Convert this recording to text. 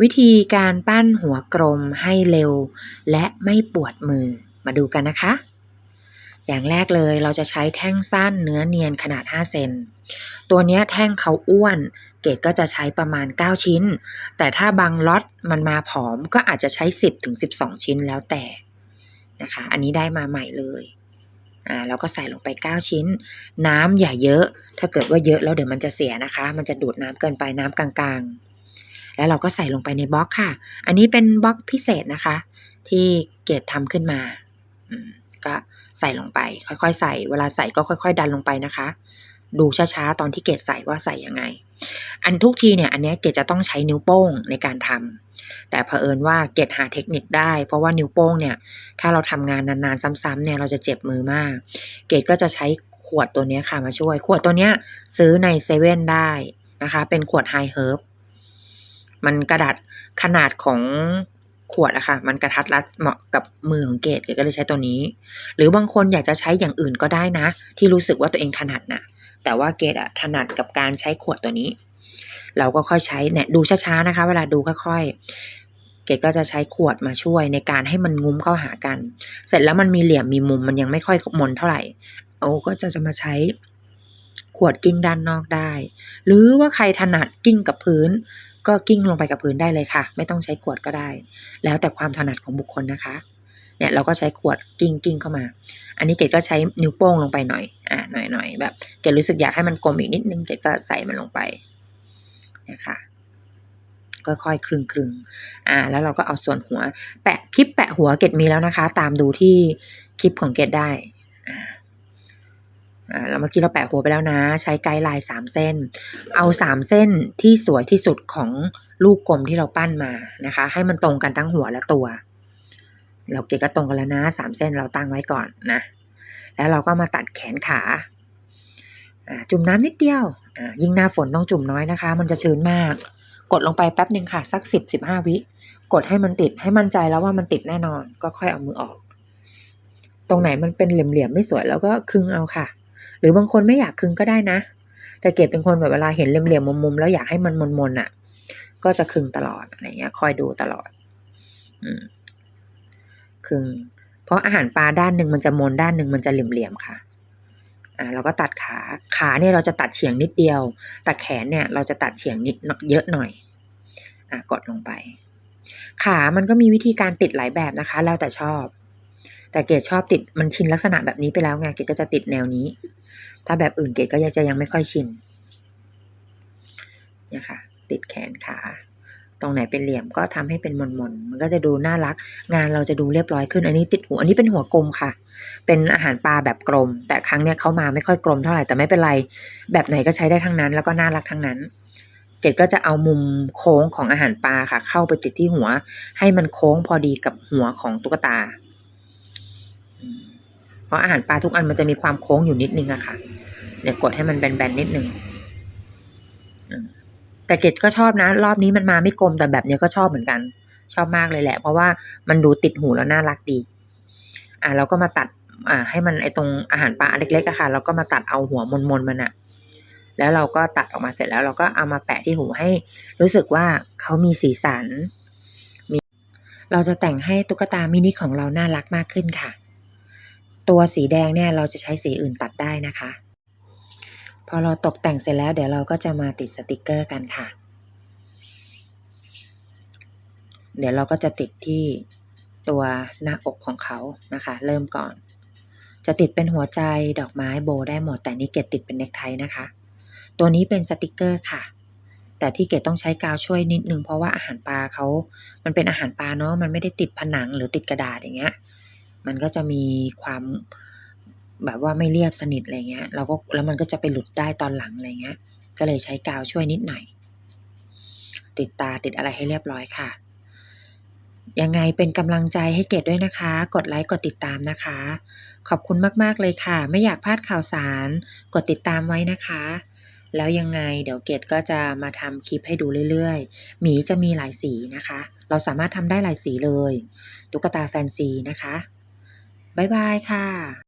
วิธีการปั้นหัวกลมให้เร็ว และไม่ปวดมือมาดูกันนะคะ อย่างแรกเลยเราจะใช้แท่งสั้นเนื้อเนียนขนาด 5 เซน ตัวนี้แท่งเขาอ้วน เกรดก็จะใช้ประมาณ 9 ชิ้น แต่ถ้าบางล็อตมันมาผอมก็อาจจะใช้ 10ถึง12 ชิ้นแล้วแต่นะคะ อันนี้ได้มาใหม่เลย อ่าเราก็ใส่ลงไป 9 ชิ้น น้ำอย่าเยอะ ถ้าเกิดว่าเยอะแล้วเดี๋ยวมันจะเสียนะคะ มันจะดูดน้ำเกินไปน้ำกลางๆ แล้วเราก็ใส่ลงไปในบล็อกค่ะ อันนี้เป็นบล็อกพิเศษนะคะ ที่เกดทำขึ้นมาก็ใส่ลงไป ค่อยๆ ใส่เวลาใส่ก็ค่อย ๆ ดันลงไปนะคะ ดูช้าๆ ตอนที่เกดใส่ว่าใส่ยังไง อันทุกทีเนี่ย อันนี้เกดจะต้องใช้นิ้วโป้งในการทำแต่เผอิญว่าเกดหาเทคนิคได้ เพราะว่านิ้วโป้งเนี่ย ถ้าเราทำงานนานๆ ซ้ำๆเนี่ยเราจะเจ็บมือมาก เกดก็จะใช้ขวดตัวนี้ค่ะมาช่วย ขวดตัวนี้ซื้อในเซเว่นได้นะคะ เป็นขวดไฮเฮิร์บ มันกระดาษขนาดของขวดอะค่ะ มันกระทัดรัดเหมาะกับมือของเกดเกดก็เลยใช้ตัวนี้ หรือบางคนอยากจะใช้อย่างอื่นก็ได้นะ ที่รู้สึกว่าตัวเองถนัดน่ะแต่ว่าเกดอะถนัดกับการใช้ขวดตัวนี้ เราก็ค่อยใช้เนี่ยดูช้าๆนะคะ เวลาดูค่อยๆ เกดก็จะใช้ขวดมาช่วยในการให้มันงุ้มเข้าหากัน เสร็จแล้วมันมีเหลี่ยมมีมุมมันยังไม่ค่อยมนเท่าไหร่โอ้ก็จะจะมาใช้ขวดกิ้งด้านนอกได้ หรือว่าใครถนัดกิ้งกับพื้น ก็กิ้งลงไปกับพื้นได้เลยค่ะ ไม่ต้องใช้ขวดก็ได้ แล้วแต่ความถนัดของบุคคลนะคะเนี่ยเราก็ใช้ขวดกิ้งกิ้งเข้ามา อันนี้เกดก็ใช้นิ้วโป้งลงไปหน่อย อ่าหน่อยหน่อยแบบเกดรู้สึกอยากให้มันกลมอีกนิดนึงเกดก็ใส่มันลงไปนะคะค่อยๆคลึงคลึงอ่า แล้วเราก็เอาส่วนหัว แปะคลิปแปะหัวเกดมีแล้วนะคะ ตามดูที่คลิปของเกดได้ อ่าแล้วเมื่อกี้เราแปะหัวไปแล้วนะ ใช้ไกด์ไลน์สามเส้น เอาสามเส้นที่สวยที่สุดของลูกกลมที่เราปั้นมานะคะ ให้มันตรงกันทั้งหัวและตัว เราเกดก็ตรงกันแล้วนะสามเส้นเราตั้งไว้ก่อนนะ แล้วเราก็มาตัดแขนขาจุ่มน้ำนิดเดียว ยิ่งหน้าฝนต้องจุ่มน้อยนะคะ มันจะชื้นมาก กดลงไปแป๊บหนึ่งค่ะ สักสิบสิบห้าวิ กดให้มันติดให้มั่นใจแล้วว่ามันติดแน่นอน ก็ค่อยเอามือออก ตรงไหนมันเป็นเหลี่ยมๆไม่สวยแล้วก็คึงเอาค่ะ หรือบางคนไม่อยากคึงก็ได้นะ แต่เกดเป็นคนแบบเวลาเห็นเหลี่ยมๆมุมๆแล้วอยากให้มันมนๆอะ ก็จะคึงตลอดอะไรเงี้ย คอยดูตลอด อืมคึงเพราะอาหารปลาด้านหนึ่งมันจะมนด้านหนึ่งมันจะเหลี่ยมๆค่ะอ่าเราก็ตัดขาขาเนี่ยเราจะตัดเฉียงนิดเดียว แต่แขนเนี่ย เราจะตัดเฉียงนิดเยอะหน่อยอะกดลงไป ขามันก็มีวิธีการติดหลายแบบนะคะ แล้วแต่ชอบ แต่เกดชอบติดมันชินลักษณะแบบนี้ไปแล้วไงเกดก็จะติดแนวนี้ ถ้าแบบอื่นเกดก็ยังจะยังไม่ค่อยชินเนี่ยค่ะ ติดแขนขา ตรงไหนเป็นเหลี่ยมก็ทำให้เป็นมนๆมันก็จะดูน่ารัก งานเราจะดูเรียบร้อยขึ้น อันนี้ติดหัวอันนี้เป็นหัวกลมค่ะ เป็นอาหารปลาแบบกลม แต่ครั้งเนี้ยเขามาไม่ค่อยกลมเท่าไหร่แต่ไม่เป็นไร แบบไหนก็ใช้ได้ทั้งนั้น แล้วก็น่ารักทั้งนั้นเกดก็จะเอามุมโค้งของอาหารปลาค่ะ เข้าไปติดที่หัว ให้มันโค้งพอดีกับหัวของตุ๊กตา เพราะอาหารปลาทุกอันมันจะมีความโค้งอยู่นิดนึงอะค่ะเนี่ยวกดให้มันแบนๆนิดนึงแต่เกดก็ชอบนะ รอบนี้มันมาไม่กลมแต่แบบนี้ก็ชอบเหมือนกัน ชอบมากเลยแหละ เพราะว่ามันดูติดหูแล้วน่ารักดี อ่าเราก็มาตัด อ่า ให้มันไอตรงอาหารปลาเล็กๆอะค่ะ เราก็มาตัดเอาหัวมนๆมันอะแล้วเราก็ตัดออกมาเสร็จแล้ว เราก็เอามาแปะที่หูให้ รู้สึกว่าเขามีสีสัน มี เราจะแต่งให้ตุ๊กตามินิของเราน่ารักมากขึ้นค่ะ ตัวสีแดงเนี่ยเราจะใช้สีอื่นตัดได้นะคะ พอเราตกแต่งเสร็จแล้วเดี๋ยวเราก็จะมาติดสติกเกอร์กันค่ะ เดี๋ยวเราก็จะติดที่ตัวหน้าอกของเขานะคะ เริ่มก่อน จะติดเป็นหัวใจดอกไม้โบได้หมด แต่นี่เกดติดเป็นเน็กไทนะคะ ตัวนี้เป็นสติกเกอร์ค่ะแต่ที่เกดต้องใช้กาวช่วยนิดนึงเพราะว่าอาหารปลาเขา มันเป็นอาหารปลาเนาะ มันไม่ได้ติดผนังหรือติดกระดาษอย่างเงี้ย มันก็จะมีความแบบว่าไม่เรียบสนิทอะไรเงี้ยเราก็แล้วมันก็จะไปหลุดได้ตอนหลังอะไรเงี้ย ก็เลยใช้กาวช่วยนิดหน่อย ติดตาติดอะไรให้เรียบร้อยค่ะ ยังไงเป็นกำลังใจให้เกดด้วยนะคะ กดไลค์กดติดตามนะคะ ขอบคุณมากๆเลยค่ะ ไม่อยากพลาดข่าวสาร กดติดตามไว้นะคะ แล้วยังไงเดี๋ยวเกดก็จะมาทำคลิปให้ดูเรื่อยๆหมีจะมีหลายสีนะคะ เราสามารถทำได้หลายสีเลย ตุ๊กตาแฟนซีนะคะ บ๊ายบายค่ะ